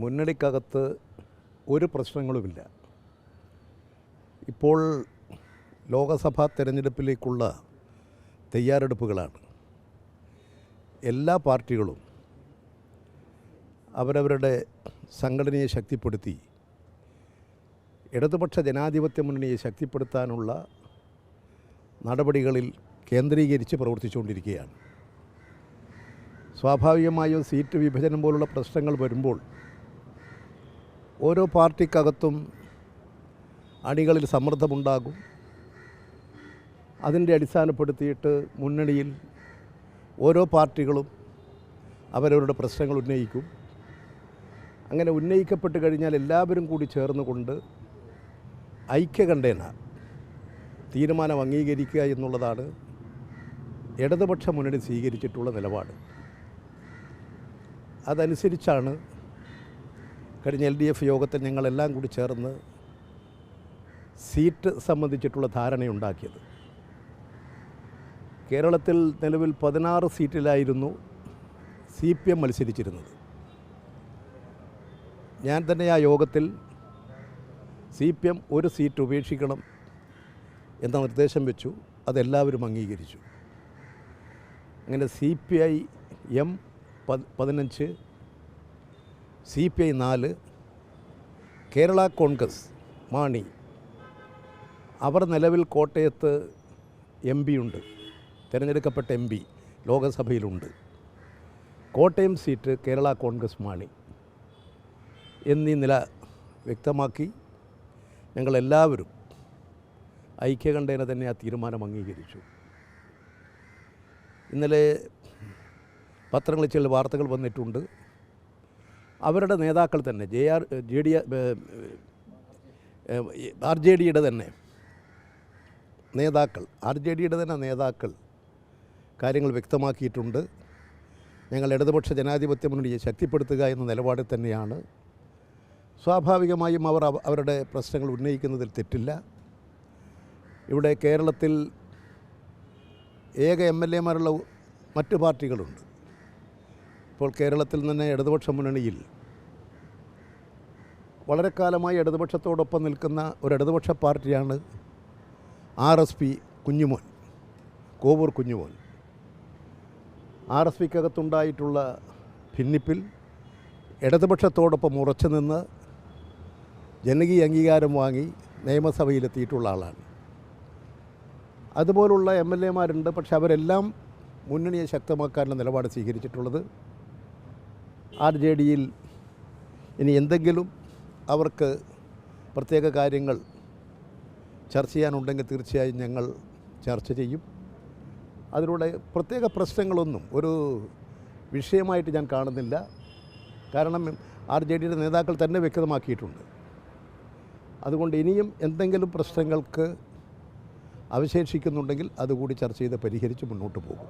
മുന്നണിക്കകത്ത് ഒരു പ്രശ്നങ്ങളുമില്ല. ഇപ്പോൾ ലോകസഭാ തെരഞ്ഞെടുപ്പിലേക്കുള്ള തയ്യാറെടുപ്പുകളാണ്. എല്ലാ പാർട്ടികളും അവരവരുടെ സംഘടനയെ ശക്തിപ്പെടുത്തി ഇടതുപക്ഷ ജനാധിപത്യ മുന്നണിയെ ശക്തിപ്പെടുത്താനുള്ള നടപടികളിൽ കേന്ദ്രീകരിച്ച് പ്രവർത്തിച്ചുകൊണ്ടിരിക്കുകയാണ്. സ്വാഭാവികമായും സീറ്റ് വിഭജനം പോലുള്ള പ്രശ്നങ്ങൾ വരുമ്പോൾ ഓരോ പാർട്ടിക്കകത്തും അണികളിൽ സമ്മർദ്ദമുണ്ടാകും. അതിന്റെ അടിസ്ഥാനപ്പെടുത്തിയിട്ട് മുന്നണിയിൽ ഓരോ പാർട്ടികളും അവരവരുടെ പ്രശ്നങ്ങൾ ഉന്നയിക്കും. അങ്ങനെ ഉന്നയിക്കപ്പെട്ട് കഴിഞ്ഞാൽ എല്ലാവരും കൂടി ചേർന്നുകൊണ്ട് ഐക്യകണ്ഠേന തീരുമാനം അംഗീകരിക്കുക എന്നുള്ളതാണ് ഇടതുപക്ഷ മുന്നണി സ്വീകരിച്ചിട്ടുള്ള നിലപാട്. അതനുസരിച്ചാണ് കഴിഞ്ഞ എൽ ഡി എഫ് യോഗത്തിൽ ഞങ്ങളെല്ലാം കൂടി ചേർന്ന് സീറ്റ് സംബന്ധിച്ചിട്ടുള്ള ധാരണയുണ്ടാക്കിയത്. കേരളത്തിൽ നിലവിൽ പതിനാറ് സീറ്റിലായിരുന്നു സി പി എം മത്സരിച്ചിരുന്നത്. ഞാൻ തന്നെ ആ യോഗത്തിൽ സി പി എം ഒരു സീറ്റ് ഉപേക്ഷിക്കണം എന്ന നിർദ്ദേശം വെച്ചു. അതെല്ലാവരും അംഗീകരിച്ചു. അങ്ങനെ സി പി ഐ എം പതിനഞ്ച് സി പി ഐ നാല് കേരള കോൺഗ്രസ് മാണി. അവർ നിലവിൽ കോട്ടയത്ത് എം പി ഉണ്ട്. തിരഞ്ഞെടുക്കപ്പെട്ട എം പി ലോകസഭയിലുണ്ട്. കോട്ടയം സീറ്റ് കേരള കോൺഗ്രസ് മാണി എന്നീ നില വ്യക്തമാക്കി ഞങ്ങളെല്ലാവരും ഐക്യകണ്ഠേന തന്നെ ആ തീരുമാനം അംഗീകരിച്ചു. ഇന്നലെ പത്രങ്ങളിൽ ചില വാർത്തകൾ വന്നിട്ടുണ്ട്. അവരുടെ നേതാക്കൾ തന്നെ J R J D R J ഡിയുടെ തന്നെ നേതാക്കൾ ആർ ജെ ഡിയുടെ തന്നെ നേതാക്കൾ കാര്യങ്ങൾ വ്യക്തമാക്കിയിട്ടുണ്ട്. ഞങ്ങൾ ഇടതുപക്ഷ ജനാധിപത്യ മുന്നണിയെ ശക്തിപ്പെടുത്തുക എന്ന നിലപാടിൽ തന്നെയാണ്. സ്വാഭാവികമായും അവർ അവരുടെ പ്രശ്നങ്ങൾ ഉന്നയിക്കുന്നതിൽ തെറ്റില്ല. ഇവിടെ കേരളത്തിൽ ഏക എം എൽ എമാരുള്ള മറ്റ് പാർട്ടികളുണ്ട്. ഇപ്പോൾ കേരളത്തിൽ തന്നെ ഇടതുപക്ഷ മുന്നണിയിൽ വളരെ കാലമായി ഇടതുപക്ഷത്തോടൊപ്പം നിൽക്കുന്ന ഒരു ഇടതുപക്ഷ പാർട്ടിയാണ് R S P Kunjumon Kovoor Kunjumon. R S പിക്കകത്തുണ്ടായിട്ടുള്ള ഭിന്നിപ്പിൽ ഇടതുപക്ഷത്തോടൊപ്പം ഉറച്ചു നിന്ന് ജനകീയ അംഗീകാരം വാങ്ങി നിയമസഭയിലെത്തിയിട്ടുള്ള ആളാണ്. അതുപോലുള്ള എം എൽ എമാരുണ്ട് പക്ഷെ അവരെല്ലാം മുന്നണിയെ ശക്തമാക്കാനുള്ള നിലപാട് സ്വീകരിച്ചിട്ടുള്ളത് ആർ ജെ ഡിയിൽ ഇനി എന്തെങ്കിലും അവർക്ക് പ്രത്യേക കാര്യങ്ങൾ ചർച്ച ചെയ്യാനുണ്ടെങ്കിൽ തീർച്ചയായും ഞങ്ങൾ ചർച്ച ചെയ്യും. അതിലൂടെ പ്രത്യേക പ്രശ്നങ്ങളൊന്നും ഒരു വിഷയമായിട്ട് ഞാൻ കാണുന്നില്ല. കാരണം ആർ ജെ ഡിയുടെ നേതാക്കൾ തന്നെ വ്യക്തമാക്കിയിട്ടുണ്ട്. അതുകൊണ്ട് ഇനിയും എന്തെങ്കിലും പ്രശ്നങ്ങൾക്ക് അവശേഷിക്കുന്നുണ്ടെങ്കിൽ അതുകൂടി ചർച്ച ചെയ്ത് പരിഹരിച്ച് മുന്നോട്ട് പോകും.